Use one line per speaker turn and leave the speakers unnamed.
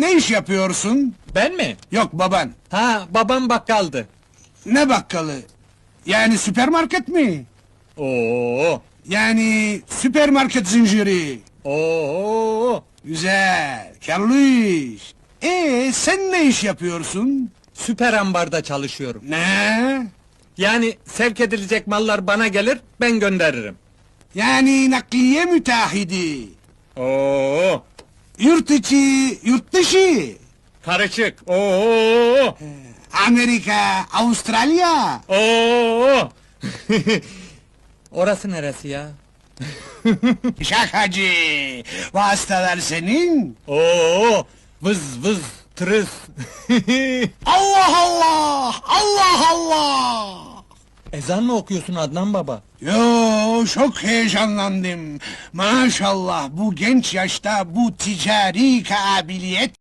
Ne iş yapıyorsun?
Ben mi?
Yok baban.
Ha, babam bakkaldı.
Ne bakkalı? Yani süpermarket mi?
Oo,
Yani süpermarket zinciri.
oo.
Güzel, karlı iş. Ee, sen ne iş yapıyorsun?
Süper ambarda çalışıyorum.
Ne?
Yani sevk edilecek mallar bana gelir, ben gönderirim.
Yani nakliye müteahhidi.
Oo,
Yurt içi, yurt dışı.
karışık. Oo,
Amerika, Avustralya.
oo. Orası neresi ya?
Şakacı. Vasıtalar senin.
Oo, vız vız, tırıs.
Allah Allah!
Ezan mı okuyorsun Adnan baba?
Yo, çok heyecanlandım. Maşallah bu genç yaşta bu ticari kabiliyet